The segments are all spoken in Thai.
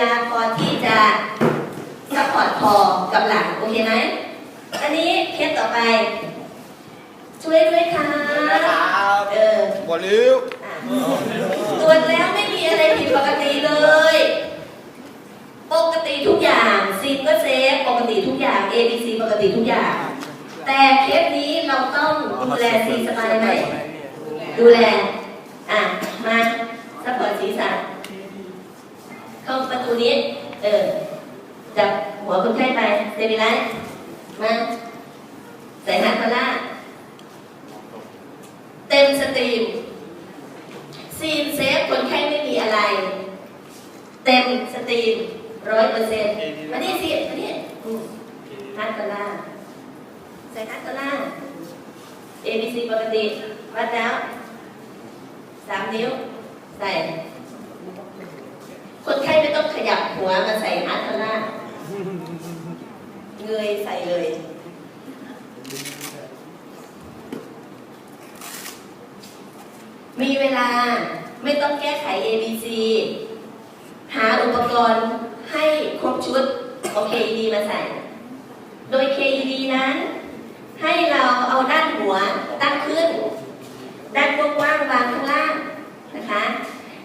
ลาพอที่จะซัพพอร์ตคอกับหลังโอเคไหมอันนี้เคสต่อไป ช่วยด้วยค่ะนะครับเออบอลิ้วอะตรวจแล้วไม่มีอะไรผิดปกติเลย ปกติทุกอย่างซีก็เซฟปกติทุกอย่าง A B C ปกติทุกอย่าง แต่เคสนี้เราต้องดูแลซีสบายไหมดูแล อะ มาซัพพอร์ตศีรษะเข้า ประตูนี้ เออ จับหัวคนไข้ไปเซมิไลมาใส่ฮัตมาล่าเต็มสตรีม ซีนเซฟคนไข้ไม่มีอะไร เต็มสตรีมร้อยเปอร์เซ็นต์มานี่สิมานี่ฮัตมาล่าใส่ฮัตมาล่า A B C ปกติวัดแล้วสามนิ้ว ใส่ คนไข้ไม่ต้องขยับหัวมาใส่ฮัตมาล่าเงยใส่เลย มีเวลาไม่ต้องแก้ไข A B C หาอุปกรณ์ให้ครบชุดเอา KED มาใส่ โดย KED นั้น ให้เราเอาด้านหัวตั้งขึ้น ด้านกว้างๆวางข้างล่างนะคะ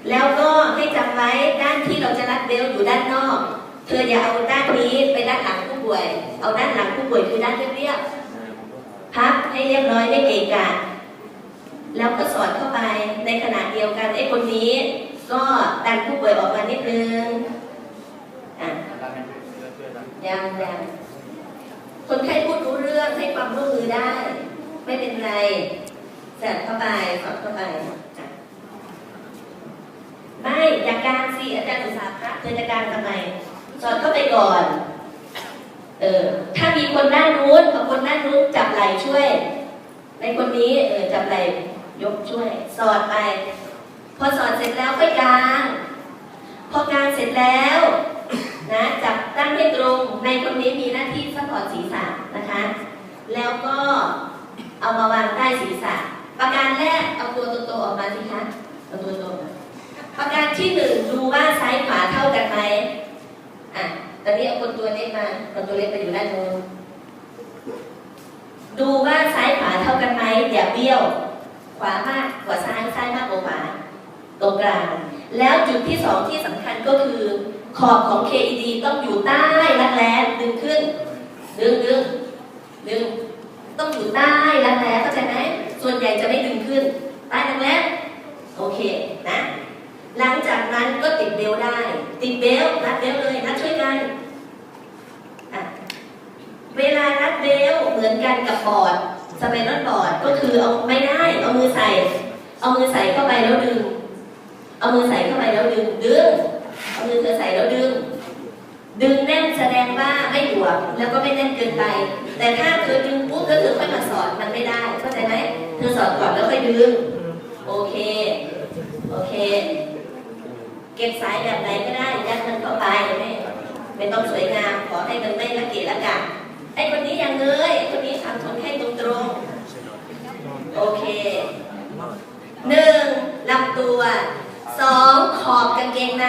แล้วก็ให้จำไว้ด้านที่เราจะรัดเบลอยู่ด้านนอก เธออย่าเอาด้านนี้ไปด้านหลังผู้ป่วย เอาด้านหลังผู้ป่วยคือด้านเรียบๆพับให้เรียบร้อยไม่เกะกะแล้วก็สอดเข้าไปในขณะเดียวกันไอ้คนนี้ ก็ดันผู้ป่วยออกมานิดนึงอะยังยังคนไข้พูดรู้เรื่องให้ความร่วมมือได้ ไม่เป็นไรแสบเข้าไปสอดเข้าไปอะ ไม่อย่าการสิอาจารย์อุตสาหะเธอจะการทำไม สอดเข้าไปก่อน เออ ถ้ามีคนด้านนู้นกับคนด้านนู้นจับไหล่ช่วย ในคนนี้เออจับไหล่ยกช่วย สอดไป พอสอดเสร็จแล้วก็กาง พอกางเสร็จแล้วนะจับตั้งให้ตรงในคนนี้มีหน้าที่ซัพพอร์ตศีรษะนะคะ แล้วก็เอามาวางใต้ศีรษะ ประการแรกเอาตัวโตๆออกมาสิคะเอาตัวโตมา ประการที่หนึ่งดูว่าซ้ายขวาเท่ากันไหมอะตอนนี้เอาคนตัวเล็กมาคนตัวเล็กไปอยู่ด้านโน้นดูว่าซ้ายขวาเท่ากันไหมอย่าเบี้ยว ขวามากกว่าซ้ายซ้ายมากกว่าขวาตรงกลาง แล้วจุดที่สองที่สำคัญก็คือ ขอบของ KED ต้องอยู่ใต้รักแร้ดึงขึ้น ดึงดึงดึงต้องอยู่ใต้รักแร้เข้าใจไหมส่วนใหญ่จะไม่ดึงขึ้น ใต้รักแร้โอเคนะ หลังจากนั้นก็ติดเบลได้ ติดเบลรัดเบลเลยรัดช่วยกันอะเวลารัดเบลเหมือนกันกับบอร์ดสเปนรถบอร์ดก็คือเอาไม่ได้ เอามือใส่ เอามือใส่เข้าไปแล้วดึง เอามือใส่เข้าไปแล้วดึงดึงเอามือเธอใส่แล้วดึง ดึงแน่นแสดงว่าไม่หลวมแล้วก็ไม่แน่นเกินไป แต่ถ้าเธอดึงปุ๊บแล้วเธอค่อยมาสอดมันไม่ได้เข้าใจไหมเธอสอดก่อนแล้วค่อยดึง โอเค โอเค เก็บสายแบบไหนก็ได้ยัดมันเข้าไปไม่ไม่ต้องสวยงามขอให้มันไม่ละเกะละกะไอ้คนนี้ยังเงยไอ้คนนี้ทำคนให้ตรงตรงๆโอเคหนึ่งลำตัวสองขอบกางเกงใน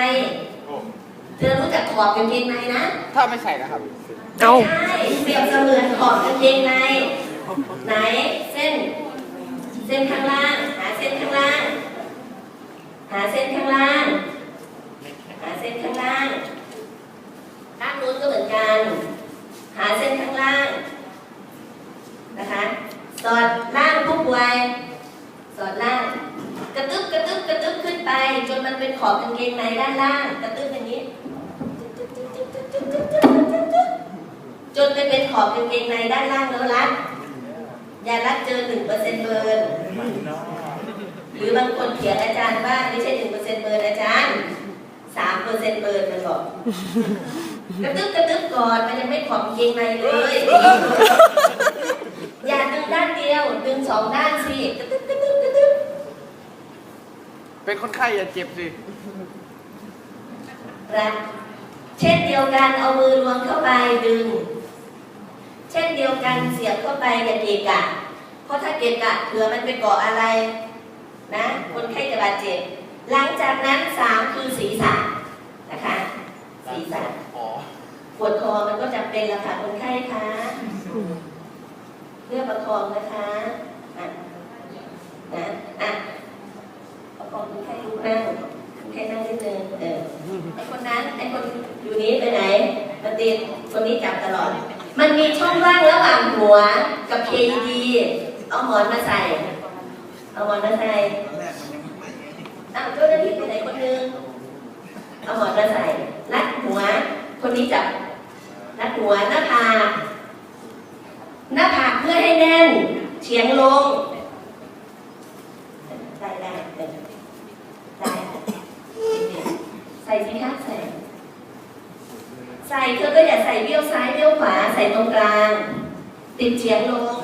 เธอรู้จักขอบกางเกงในนะ ถ้าไม่ใส่นะครับไม่ใช่เปรียบเสมือนขอบกางเกงใน ไหนเส้น เส้นข้างล่าง หาเส้นข้างล่าง หาเส้นข้างล่างหาเส้นข้างล่าง ด้านนู้นก็เหมือนกัน หาเส้นข้างล่าง นะคะ สอดล่างผู้ป่วสอดล่าง กระตึบกระตึบกระตึบขึ้นไป จนมันเป็นขอบกางเกงในด้านล่าง กระตึบอย่างนี้ จนไปเป็นขอบกางเกงในด้านล่างแล้วรัดอย่ารัดเจอหนึ่งเปอร์เซ็นต์เบิร์นหรือบางคนเขียนอาจารย์ว่าไม่ใช่หนึ่งเปอร์เซ็นต์เบิร์นอาจารย์ สามเปอร์เซ็นต์เบิร์นมันบอกกระตึ๊บกระตึ๊บก่อนมันยังไม่ขอบกางเกงในเลย อย่าดึงด้านเดียว ดึงสองด้านสิกระตึ๊บกระตึ๊บกระตึ๊บเป็นคนไข้อย่าเจ็บสิรัดเช่นเดียวกันเอามือล้วงเข้าไปดึง เช่นเดียวกันเสียบเข้าไปอย่าเกะกะ เพราะถ้าเกะกะเผื่อมันไปเกาะอะไร นะ คนไข้จะบาดเจ็บ หลังจากนั้นสามคือศีรษะนะคะษะอ๋อปวดคอมันก็จำเป็นละค่ะคนไข้คะเพื่อประคองนะคะอะนะอะประคองคนไข้ลุกนั่งคนไข้นั่งนิดนึงเออไอคนนั้นไอคนอยู่นี้ไปไหนมาติดคนนี้จับตลอด มันมีช่องว่างระหว่างหัวกับ KED เอาหมอนมาใส่ เอาหมอนมาใส่ อ้าวเจ้าหน้าที่ไปไหนคนนึงเอาหมอนมาใส่รัดหัว คนนี้จับรัดหัวหน้าผากหน้าผากเพื่อให้แน่นเฉียงลงได้ได้ได้ใส่สิคะใส่ใส่เธอก็อย่าใส่เบี้ยวซ้ายเบี้ยวขวาใส่ตรงกลาง ติดเฉียงลง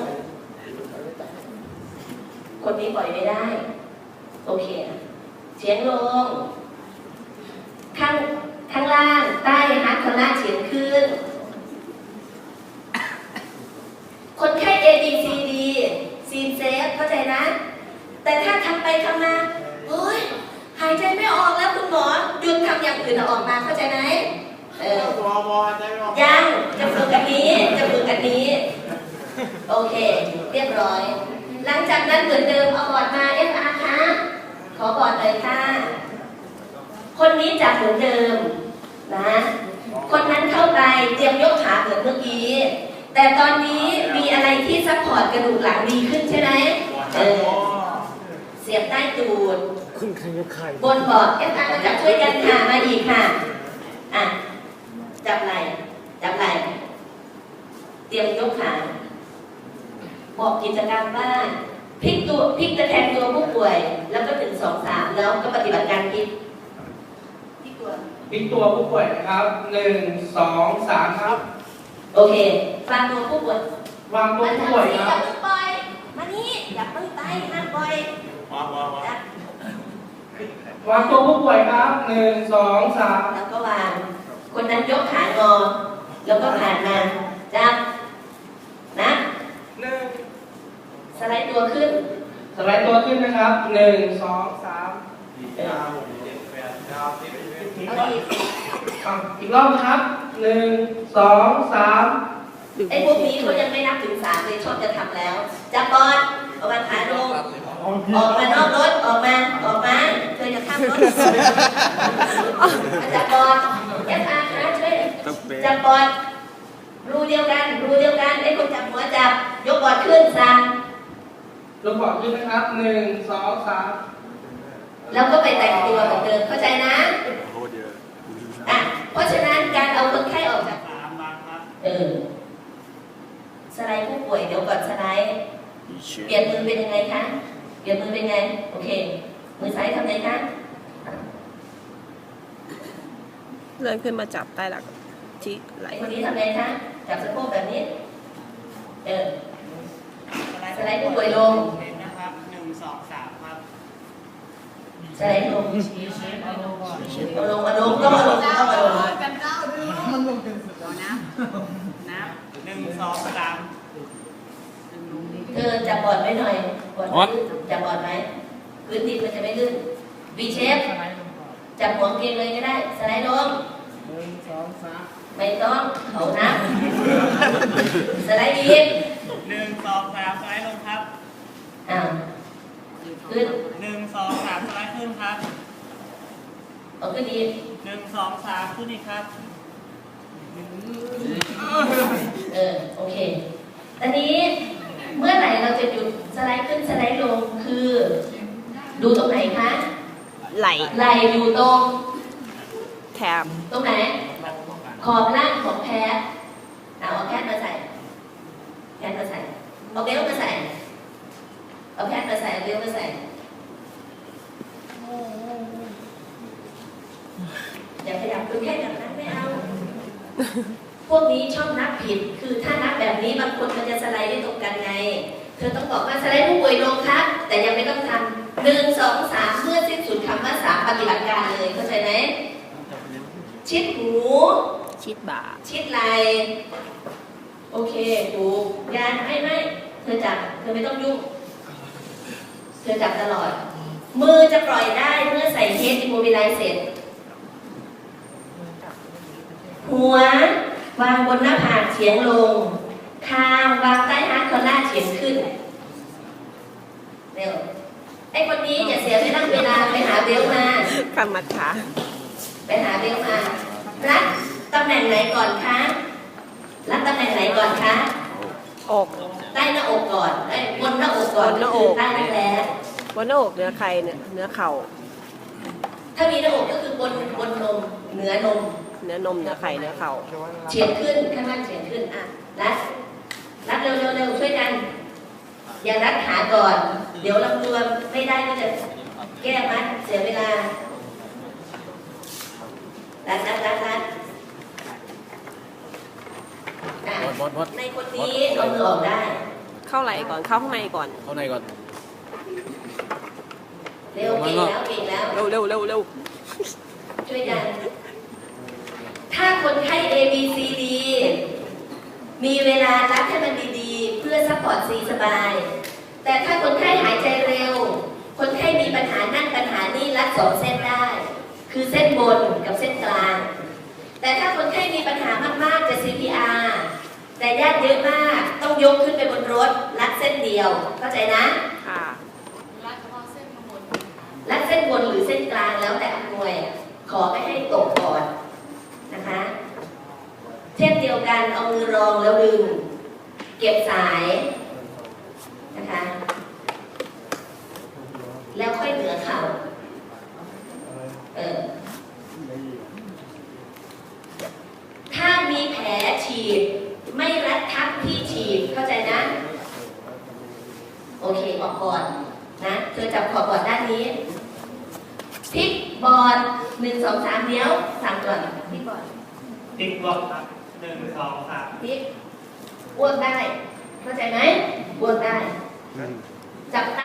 คนนี้ปล่อยไม่ได้ โอเค เฉียงลง ข้างข้างล่าง ใต้ฮัทคล่าเฉียงขึ้น คนไข้ A B C D ซีนเซฟเข้าใจนะ แต่ถ้าทำไปทำมาเฮ้ย หายใจไม่ออกแล้วคุณหมอหยุดทำอย่างอื่นเอาออกมาเข้าใจไหมเออวอวอใจไม่ออกยังจะฝึกอันนี้ จะฝึกอันนี้ โอเค เรียบร้อย หลังจากนั้นเหมือนเดิมเอาบอร์ดมาเอฟอาร์คะข อบอร์ดเลยค่ะ คนนี้จับเหมือนเดิมนะ คนนั้นเข้าไปเตรียมยกขาเหมือนเมื่อกี้ แต่ตอนนี้มีอะไรที่ซัพพอร์ตกระดูกหลังดีขึ้นใช่ไหมเออเสียบใต้ตูดคุณใครยกใครบนบอร์ดเอฟอาร์มาจับช่วยกันค่ะมาอีกค่ะ อะ จับไหล่จับไหล่เตรียมยกขาบอกกิจกรรมว่า พลิกตัวพลิกตะแคงตัวผู้ป่วย แล้วก็ถึงสองสามแล้วก็ปฏิบัติการพลิกพลิกตัวพลิกตัวผู้ป่วยนะครับหนึ่งสองสามครับ โอเคฟังตัวผู้ป่วยวางตัวผู้ป่วยคอย่ารับเพิ่งปล่อยมานี่อย่าเพิ่งไปห้ามปล่อยวอวอวอจับวางตัวผู้ป่วยครับหนึ่งสองสามแล้วก็วาง คนนั้นยกขางอ แล้วก็ผ่านมาจับ นะ หนึ่ง สไลด์ตัวขึ้น สไลด์ตัวขึ้นนะครับหนึ่งสองสามเอาอีกอะอีกรอบนะครับหนึ่งสองสามไอ้พวกนี้เขายังไม่นับถึงสามเลยชอบจะทำแล้วจับบอลเอามาขาลงออกมานอกรถออกมาออกมาเธอจะข้ามรถจับบอลเอฟอาร์คะช่วยจับบอลรูเดียวกันรูเดียวกันไอ้คนจับหัวจับยกบอลขึ้นสั่ง ลงบอกขึ้นนะครับหนึ่งสองสามแล้วก็ไปแต่งตัวเหมือนเดิมเข้าใจนะโคตรเยอะอะเพราะฉะนั้นการเอาคนไข้ออกจากเออสไลด์ผู้ป่วยเดี๋ยวก่อนสไลด์เปลี่ยนมือเป็นยังไงคะเปลี่ยนมือเป็นไงโอเค มือซ้ายทำไงคะเลื่อนขึ้นมาจับใต้หลังที่ไหลไอ้คนนี้ทำไงคะจับสะโพกแบบนี้ เออส ไลด์ผู้ป่วยลงนะครับหนึ่งสองสามครับสไลด์ลงชี้เชฟเอาลงก่อนเอาลงเอาลงต้องเอาลงต้องเอาลงนับนับหนึ่งสองสามเธอจับบอร์ดไว้หน่อยบอร์ดลื่นจับบอร์ดไหมพื้นดินมันจะไม่ลื่นวีเชฟสไลด์ลงก่อนจับหัวเกงเลยก็ได้สไลด์ลงหนึ่งสองสามไม่ต้องเขานับสไลด์อีก หนึ่งสองสามสไลด์ลงครับ อ้าว ขึ้นหนึ่งสองสามสไลด์ขึ้นครับเอาขึ้นอีกหนึ่งสองสามขึ้นอีกครับ เออ โอเค ตอนนี้เมื่อไหร่เราจะหยุดสไลด์ขึ้นสไลด์ลงคือ ดูตรงไหนคะ ไหลไหลอยู่ตรง แถมตรงไหน ขอบล่างของแพทเอาเอาแพทมาใส่ แพทมาใส่เอาเบลต์มาใส่ เอาแพทมาใส่เอาเบลต์มาใส่อย่าขยับคุณแค่แบบนั้นไม่เอา พวกนี้ชอบนับผิด คือถ้านับแบบนี้บางคนมันจะสไลด์ได้ตรงกันไง เธอต้องบอกว่าสไลด์ผู้ป่วยลงครับ แต่ยังไม่ต้องทำหนึ่งสองสามเมื่อสิ้นสุดคำว่าสามปฏิบัติการเลยเข้าใจไหมชิดหู ชิดบ่า ชิดไหลโอเคถูกยานไม่ไม่เธอจับเธอไม่ต้องยุ่ง เธอจับตลอด มือจะปล่อยได้เมื่อใส่เฮดอิมโมบิไลเสร็จ หัววางบนหน้าผากเฉียงลง คางวางใต้ฮาร์ดคอลล่าเฉียงขึ้น เร็ว ไอ้คนนี้อย่าเสียเวลาเวลาไปหาเบลมากำมัดขาไปหาเบลมารัดตำแหน่งไหนก่อนคะรัดตำแหน่งไหนก่อนคะ อก ใต้หน้าอกก่อนไอ้ยบนหน้าอกก่อนบนหน้าอก คือใต้รักแร้บนหน้าอกเหนือใครเนี่ยเหนือเข่าถ้ามีหน้าอกก็คือบนบนนมเหนือนม เหนือนมเหนือไข่เหนือเข่าเฉียงขึ้นข้างล่างเฉียงขึ้นอะรัดรัดเร็วเร็วเร็วช่วยกัน อย่ารัดขาก่อน เดี๋ยวลำตัวไม่ได้ก็จะแก้มัดเสียเวลารัดรัดรัดรัดอะ วัดวัดวัด ในคนนี้เอามือออกได้ เข้าไหลก่อนเข้าข้างในก่อน เข้าในก่อน เร็วเก่งแล้วเก่งแล้วเร็วเร็วเร็วเร็วช่วยกัน ถ้าคนไข้ A B C D มีเวลารัดให้มันดีๆ เพื่อซัพพอร์ตซีสบาย แต่ถ้าคนไข้หายใจเร็ว คนไข้มีปัญหานั่นปัญหานี่รัดสองเส้นได้ คือเส้นบนกับเส้นกลาง แต่ถ้าคนไข้มีปัญหามากๆจะ CPR แต่ญาติเยอะมากต้องยกขึ้นไปบนรถรัดเส้นเดียวเข้าใจนะค่ะรัดเส้นบนหรือเส้นกลางแล้วแต่อำนวย ขอไม่ให้ตกก่อนนะคะ เช่นเดียวกันเอามือรองแล้วดึง เก็บสายนะคะ แล้วค่อยเหนือเข่าเออถ้ามีแผลฉีด ไม่รัดทับที่ฉีดเข้าใจนะ โอเคออกก่อนนะ เธอจับขอบบอร์ดด้านนี้พลิกบอร์ดหนึ่งสองสามเดี๋ยวสั่งก่อนพลิกบอร์ดติ๊กบล็อกครับหนึ่งสองสามพลิกอ้วนได้ เข้าใจไหมอ้วนได้ จับ